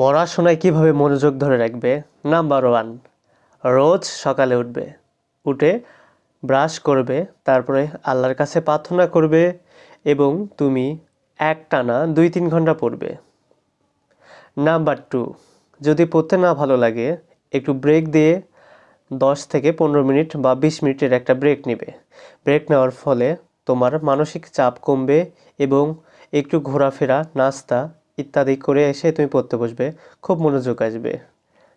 পড়াশোনায় কীভাবে মনোযোগ ধরে রাখবে? নাম্বার ওয়ান রোজ সকালে উঠবে। উঠে ব্রাশ করবে, তারপরে আল্লাহর কাছে প্রার্থনা করবে এবং তুমি একটানা দুই তিন ঘণ্টা পড়বে। নাম্বার টু যদি পড়তে না ভালো লাগে, একটু ব্রেক দিয়ে দশ থেকে পনেরো মিনিট বা বিশ মিনিটের একটা ব্রেক নেবে। ব্রেক নেওয়ার ফলে তোমার মানসিক চাপ কমবে এবং একটু ঘোরাফেরা, নাস্তা ইত্যাদি করে এসে তুমি পড়তে বসবে। খুব মনোযোগ আসবে।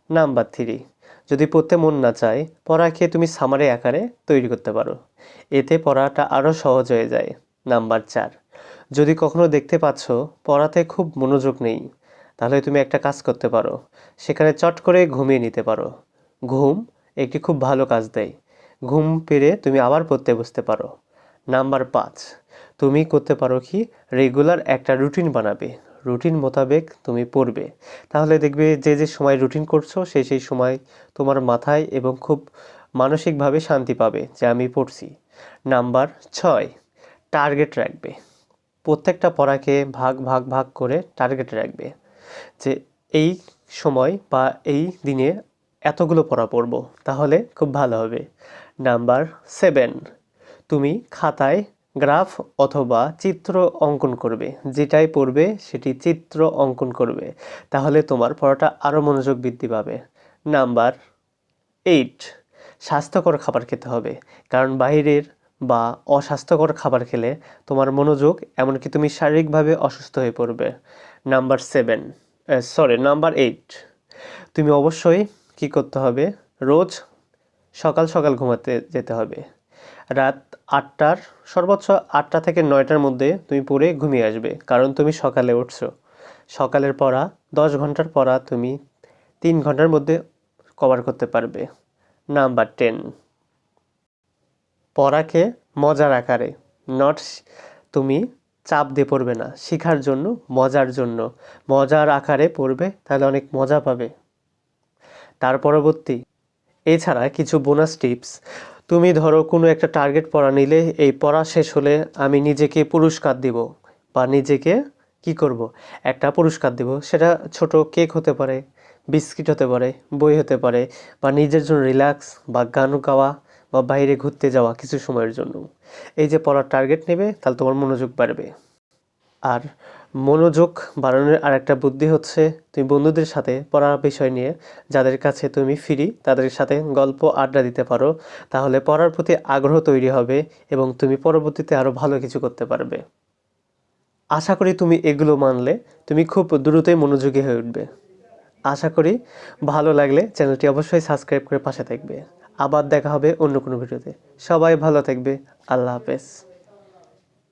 নাম্বার থ্রি যদি পড়তে মন না চায় পড়াকে তুমি সামারে আকারে তৈরি করতে পারো। এতে পড়াটা আরও সহজ হয়ে যায়। নাম্বার চার, যদি কখনো দেখতে পাচ্ছ পড়াতে খুব মনোযোগ নেই, তাহলে তুমি একটা কাজ করতে পারো। সেখানে চট করে ঘুমিয়ে নিতে পারো। ঘুম একটি খুব ভালো কাজ দেয়। ঘুম পেরে তুমি আবার পড়তে বসতে পারো। নাম্বার পাঁচ, তুমি করতে পারো কি? রেগুলার একটা রুটিন বানাবে। রুটিন মোতাবেক তুমি পড়বে। তাহলে দেখবে যে যে সময় রুটিন করছ সেই সেই সময় তোমার মাথায় এবং খুব মানসিকভাবে শান্তি পাবে যে, আমি পড়ছি। নাম্বার ছয় টার্গেট রাখবে। প্রত্যেকটা পড়াকে ভাগ ভাগ ভাগ করে টার্গেট রাখবে যে, এই সময় বা এই দিনে এতগুলো পড়া পড়ব, তাহলে খুব ভালো হবে। নাম্বার সেভেন, তুমি খাতায় গ্রাফ অথবা চিত্র অঙ্কন করবে। যেটাই পড়বে, সেটি চিত্র অঙ্কন করবে। তাহলে তোমার পড়াটা আরও মনোযোগ বৃদ্ধি পাবে। নাম্বার এইট, স্বাস্থ্যকর খাবার খেতে হবে। কারণ বাইরের বা অস্বাস্থ্যকর খাবার খেলে তোমার মনোযোগ, এমনকি তুমি শারীরিকভাবে অসুস্থ হয়ে পড়বে। Number seven sorry number eight, তুমি অবশ্যই কি করতে হবে? রোজ সকাল সকাল ঘুমাতে যেতে হবে। রাত আটটার, সর্বোচ্চ আটটা থেকে নয়টার মধ্যে তুমি পড়ে ঘুমিয়ে আসবে, কারণ তুমি সকালে উঠছো। সকালের পড়া, দশ ঘণ্টার পড়া তুমি তিন ঘণ্টার মধ্যে কভার করতে পারবে। নাম্বার টেন পড়াকে মজার আকারে নট তুমি চাপ দিয়ে পড়বে না, শেখার জন্য, মজার জন্য। মজার আকারে পড়বে, তাহলে অনেক মজা পাবে। তার পরবর্তী, এছাড়া কিছু বোনাস টিপস তুমি ধরো কোনো একটা টার্গেট পড়া নিলে, এই পড়া শেষ হলে আমি নিজেকে পুরস্কার দিব বা নিজেকে কি করব? একটা পুরস্কার দিব। সেটা ছোট কেক হতে পারে বিস্কিট হতে পারে, বই হতে পারে বা নিজের জন্য রিল্যাক্স বা গান গাওয়া বা বাইরে ঘুরতে যাওয়া কিছু সময়ের জন্য। এই যে পড়ার টার্গেট নেবে, তাহলে তোমার মনোযোগ বাড়বে। আর মনোযোগ বাড়ানোর আর একটা বুদ্ধি হচ্ছে তুমি বন্ধুদের সাথে পড়ার বিষয় নিয়ে, যাদের কাছে তুমি ফ্রি তাদের সাথে গল্প, আড্ডা দিতে পারো। তাহলে পড়ার প্রতি আগ্রহ তৈরি হবে এবং তুমি পরবর্তীতে আরও ভালো কিছু করতে পারবে। আশা করি তুমি এগুলো মানলে, তুমি খুব দ্রুতই মনোযোগী হয়ে উঠবে। আশা করি ভালো লাগলে চ্যানেলটি অবশ্যই সাবস্ক্রাইব করে পাশে থাকবে। আবার দেখা হবে অন্য কোনো ভিডিওতে। সবাই ভালো থাকবে। আল্লাহ হাফেজ।